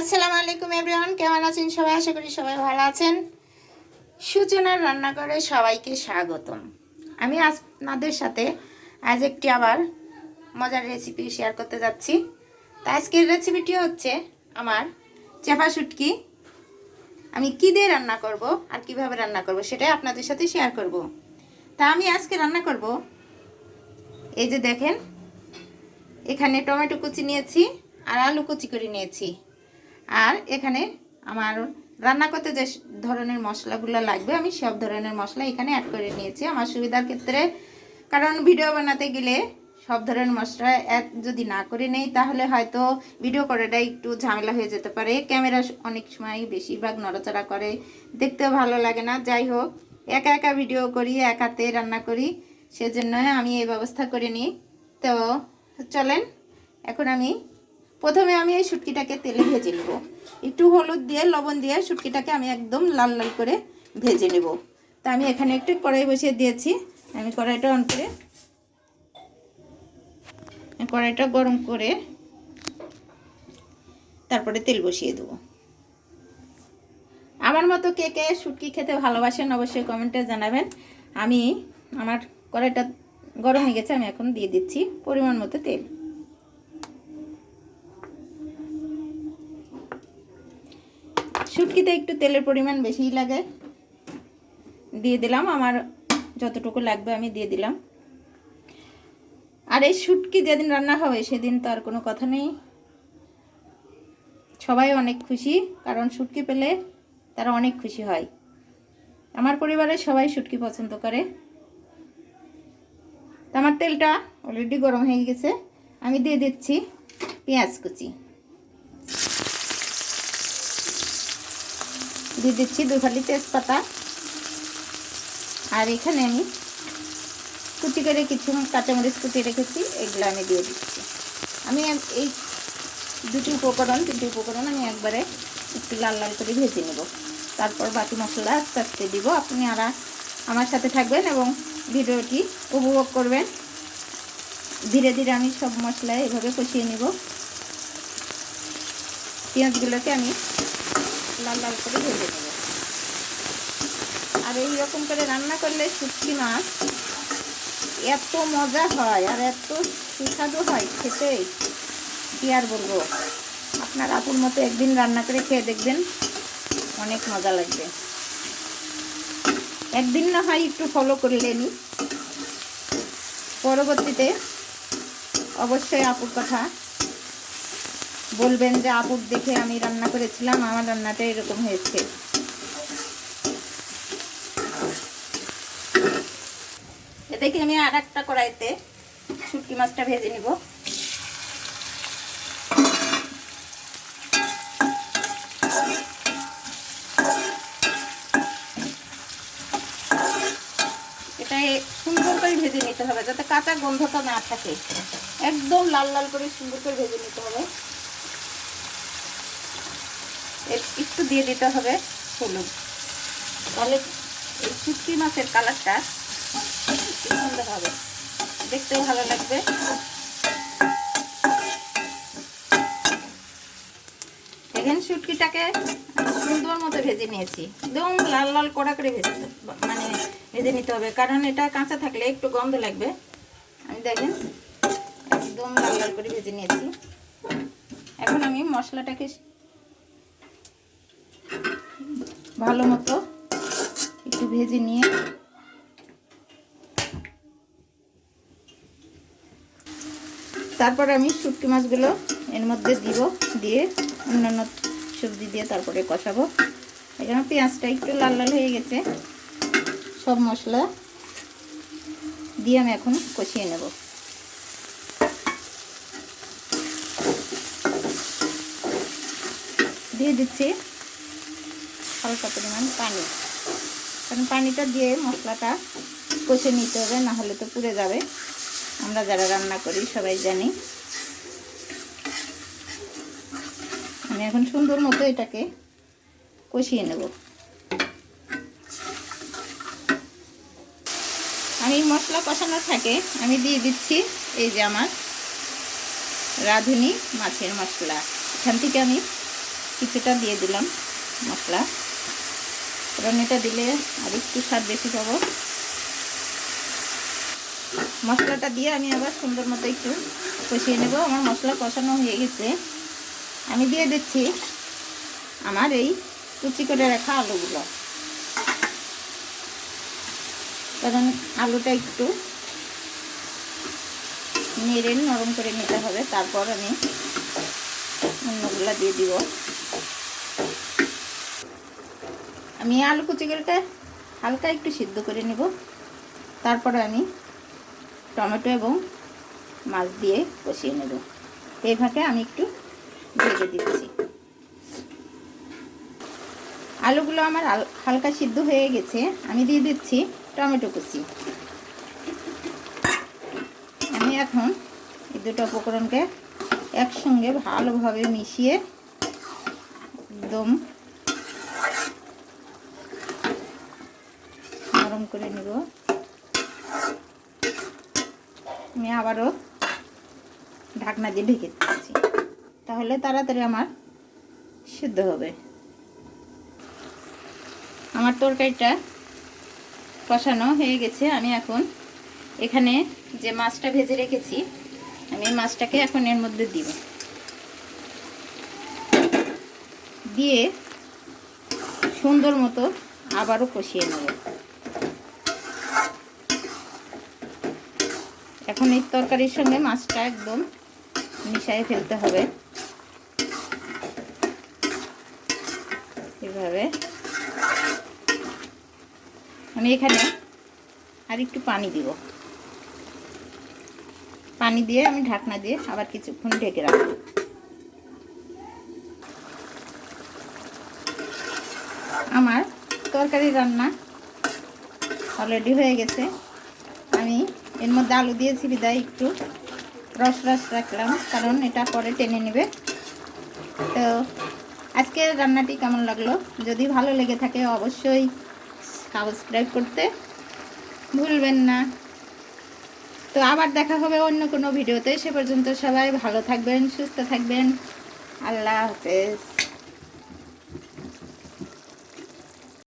আসসালামু আলাইকুম এভরিওয়ান, কেমন আছেন সবাই? আশা করি সবাই ভালো আছেন। সূচনার রান্নাঘরে সবাইকে স্বাগতম। আমি আপনাদের সাথে আজ একটি আবার মজার রেসিপি শেয়ার করতে যাচ্ছি। তা আজকের রেসিপিটি হচ্ছে আমার চেপা শুটকি। আমি কী দিয়ে রান্না করব আর কীভাবে রান্না করব সেটাই আপনাদের সাথে শেয়ার করব। তা আমি আজকে রান্না করব। এই যে দেখেন, এখানে টমেটো কুচি নিয়েছি আর আলু কুচি করে নিয়েছি। আর এখানে আমার রান্না করতে যে ধরনের মশলাগুলো লাগবে, আমি সব ধরনের মশলা এখানে অ্যাড করে নিয়েছি। আমার সুবিধার ক্ষেত্রে, কারণ ভিডিও বানাতে গেলে সব ধরনের মশলা অ্যাড যদি না করে নেই, তাহলে হয়তো ভিডিও করাটা একটু ঝামেলা হয়ে যেতে পারে। ক্যামেরা অনেক সময় বেশিরভাগ নড়াচড়া করে, দেখতেও ভালো লাগে না। যাই হোক, একা একা ভিডিও করি একাতে রান্না করি সেজন্য আমি এই ব্যবস্থা করে নিই। তো চলেন, এখন আমি প্রথমে আমি এই শুটকিটাকে তেলে ভেজে নেব। একটু হলুদ দিয়ে, লবণ দিয়ে শুটকিটাকে আমি একদম লাল লাল করে ভেজে নেব। তা আমি এখানে একটু কড়াই বসিয়ে দিয়েছি। আমি কড়াইটা অন করে, কড়াইটা গরম করে তারপরে তেল বসিয়ে দেবো। আমার মতো কে কে শুটকি খেতে ভালোবাসেন অবশ্যই কমেন্টে জানাবেন। আমি, আমার কড়াইটা গরম হয়ে গেছে, আমি এখন দিয়ে দিচ্ছি পরিমাণ মতো তেল। শুটকিতে একটু তেলের পরিমাণ বেশিই লাগে। দিয়ে দিলাম, আমার যতটুকু লাগবে আমি দিয়ে দিলাম। আর এই শুটকি যেদিন রান্না হবে সেদিন তো আর কোনো কথা নেই। সবাই অনেক খুশি, কারণ শুটকি পেলে তারা অনেক খুশি হয়। আমার পরিবারের সবাই শুটকি পছন্দ করে। আমার তেলটা অলরেডি গরম হয়ে গেছে, আমি দিয়ে দিচ্ছি পেঁয়াজ কুচি। দিয়ে দিচ্ছি দু ফালি তেজপাতা। আর এখানে আমি কুচি করে কিছু কাঁচামরিচ কুচি রেখেছি, এগুলো আমি দিয়ে দিচ্ছি। আমি এই দুটি উপকরণ, তিনটি উপকরণ আমি একবারে একটু লাল লাল করে ভেজে নেব। তারপর বাকি মশলা আস্তে আস্তে দিব। আপনি আর, আমার সাথে থাকবেন এবং ভিডিওটি উপভোগ করবেন। ধীরে ধীরে আমি সব মশলা এভাবে কষিয়ে নেব। পেঁয়াজগুলোকে আমি লাল লাল করে ভেজে নেব। আর এই রকম করে রান্না করলে শুটকি মাছ এত মজা হয় আর এত সুস্বাদু হয় খেতে। কি আর বলব? আপনার আপুর মতো একদিন রান্না করে খেয়ে দেখবেন, অনেক মজা লাগবে। একদিন না হয় একটু ফলো করলেনি পরবর্তীতে অবশ্যই আপুর কথা বলবেন যে, আপুর দেখে আমি রান্না করেছিলাম, আমার রান্নাটা এরকম হয়েছে। এদিকে আমি আর একটা কড়াইতে শুটকি মাছটা ভেজে নিব। এটা সুন্দর করে ভেজে নিতে হবে, যাতে কাঁচা গন্ধটা না থাকে। একদম লাল লাল করে সুন্দর করে ভেজে নিতে হবে। একটু দিয়ে দিতে হবে হলুদ। তাহলে এই শুটকি মাছের কালারটা সুন্দর হবে। দেখতেও ভালো লাগবে। এখানে শুটকিটাকে সুন্দর মতো ভেজে নিয়েছি। একদম লাল লাল কড়া করে ভেজে মানে ভেজে নিতে হবে। কারণ এটা কাঁচা থাকলে একটু গন্ধ লাগবে। আমি দেখেন, একদম লাল লাল করে ভেজে নিয়েছি। এখন আমি মশলাটাকে ভালো মতো একটু ভেজে নিয়ে তারপর আমি শুটকি মাছগুলো এর মধ্যে দিব, দিয়ে অন্যান্য সবজি দিয়ে তারপরে কষাবো। এখানে পেঁয়াজটা একটু লাল লাল হয়ে গেছে। সব মশলা দিয়ে আমি এখন কষিয়ে নেব। দিয়ে দিচ্ছি হালকা পরিমাণ পানি। কারণ পানিটা দিয়ে মশলাটা কষে নিতে হবে, না হলে তো পুড়ে যাবে। আমরা যারা রান্না করি সবাই জানি। আমি এখন সুন্দর মতো এটাকে কষিয়ে নেব। আমি মশলা কষানো থাকে, আমি দিয়ে দিচ্ছি এই যে আমার রাঁধুনি মাছের মশলা। এখান থেকে আমি কিছুটা দিয়ে দিলাম মশলা। এটা দিলে আর একটু স্বাদ বেশি পাবো। মশলাটা দিয়ে আমি আবার সুন্দর মতো একটু কষিয়ে নেব। আমার মশলা কষানো হয়ে গেছে। আমি দিয়ে দিচ্ছি আমার এই কুচি করে রাখা আলুগুলো। কারণ আলুটা একটু নেড়ে নরম করে নিতে হবে। তারপর আমি অন্যগুলো দিয়ে দিব। আমি আলু কুচিগুলোকে হালকা একটু সিদ্ধ করে নেব। তারপরে আমি টমেটো এবং মাছ দিয়ে কষিয়ে নেব। এই ফাঁকে আমি একটু ভেজে দিচ্ছি। আলুগুলো আমার হালকা সিদ্ধ হয়ে গেছে। আমি দিয়ে দিচ্ছি টমেটো কুচি। আমি এখন এই দুটো উপকরণকে একসঙ্গে ভালোভাবে মিশিয়ে একদম করে নেব। আমি আবারও ঢাকনা দিয়ে ঢেকে দিচ্ছি। তাহলে তাড়াতাড়ি আমার সিদ্ধ হবে। আমার তরকারিটা কষানো হয়ে গেছে। আমি এখন এখানে যে মাছটা ভেজে রেখেছি, আমি মাছটাকে এখন এর মধ্যে দিব। দিয়ে সুন্দর মতো আবারও কষিয়ে নেব। এখন এই তরকারির সঙ্গে মাছটা একদম মিশাই ফেলতে হবে। এভাবে। আমি এখানে আর একটু পানি দিব। পানি দিয়ে আমি ঢাকনা দিয়ে আবার কিছুক্ষণ ঢেকে রাখব। আমার তরকারি রান্না অলরেডি হয়ে গেছে। আমি এর মধ্যে আলু দিয়েছি বিদায় একটু। রস রস রাখলাম, কারণ এটা পরে টেনে নেবে। তো আজকের রান্নাটি কেমন লাগল? যদি ভালো লেগে থাকে অবশ্যই সাবস্ক্রাইব করতে ভুলবেন না। তো আবার দেখা হবে অন্য কোনো ভিডিওতে। সে পর্যন্ত সবাই ভালো থাকবেন, সুস্থ থাকবেন। আল্লাহ হাফেজ।